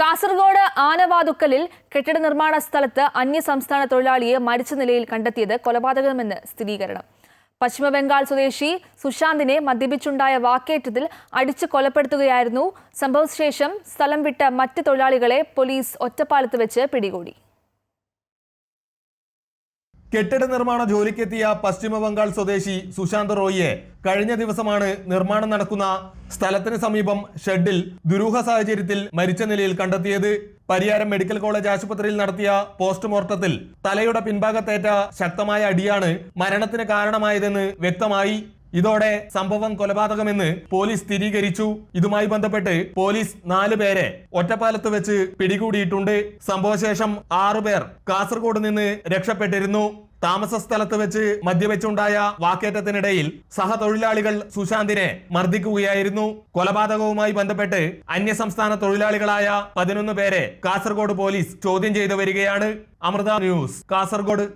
കാസർഗോഡ് ആനവാതുക്കലിൽ കെട്ടിട നിർമ്മാണ സ്ഥലത്ത് അന്യസംസ്ഥാന തൊഴിലാളിയെ മരിച്ച നിലയിൽ കണ്ടെത്തിയത് കൊലപാതകമെന്ന് സ്ഥിരീകരണം. പശ്ചിമബംഗാൾ സ്വദേശി സുശാന്തിനെ മദ്യപിച്ചുണ്ടായ വാക്കേറ്റത്തിൽ അടിച്ചു കൊലപ്പെടുത്തുകയായിരുന്നു. സംഭവശേഷം സ്ഥലം വിട്ട മറ്റ് തൊഴിലാളികളെ പോലീസ് ഒറ്റപ്പാലത്ത് വെച്ച് പിടികൂടി. കെട്ടിട നിർമ്മാണ ജോലിക്കെത്തിയ പശ്ചിമ ബംഗാൾ സ്വദേശി സുശാന്ത് റോയിയെ കഴിഞ്ഞ ദിവസമാണ് നിർമ്മാണം നടക്കുന്ന സ്ഥലത്തിന് സമീപം ഷെഡിൽ ദുരൂഹ സാഹചര്യത്തിൽ മരിച്ച നിലയിൽ കണ്ടെത്തിയത്. പരിയാരം മെഡിക്കൽ കോളേജ് ആശുപത്രിയിൽ നടത്തിയ പോസ്റ്റ്മോർട്ടത്തിൽ തലയുടെ പിൻഭാഗത്തേറ്റ ശക്തമായ അടിയാണ് മരണത്തിന് കാരണമായതെന്ന് വ്യക്തമായി ഇതോടെ സംഭവം കൊലപാതകമെന്ന് പോലീസ് സ്ഥിരീകരിച്ചു. ഇതുമായി ബന്ധപ്പെട്ട് പോലീസ് നാല് പേരെ ഒറ്റപ്പാലത്ത് വെച്ച് പിടികൂടിയിട്ടുണ്ട്. സംഭവശേഷം ആറുപേർ കാസർഗോഡ് നിന്ന് രക്ഷപ്പെട്ടിരുന്നു. താമസ സ്ഥലത്ത് വെച്ച് മദ്യവെച്ചുണ്ടായ വാക്കേറ്റത്തിനിടയിൽ സഹതൊഴിലാളികൾ സുശാന്തിനെ മർദ്ദിക്കുകയായിരുന്നു. കൊലപാതകവുമായി ബന്ധപ്പെട്ട് അന്യസംസ്ഥാന തൊഴിലാളികളായ പതിനൊന്ന് പേരെ കാസർഗോഡ് പോലീസ് ചോദ്യം ചെയ്തു വരികയാണ്. അമൃത ന്യൂസ് കാസർഗോഡ്.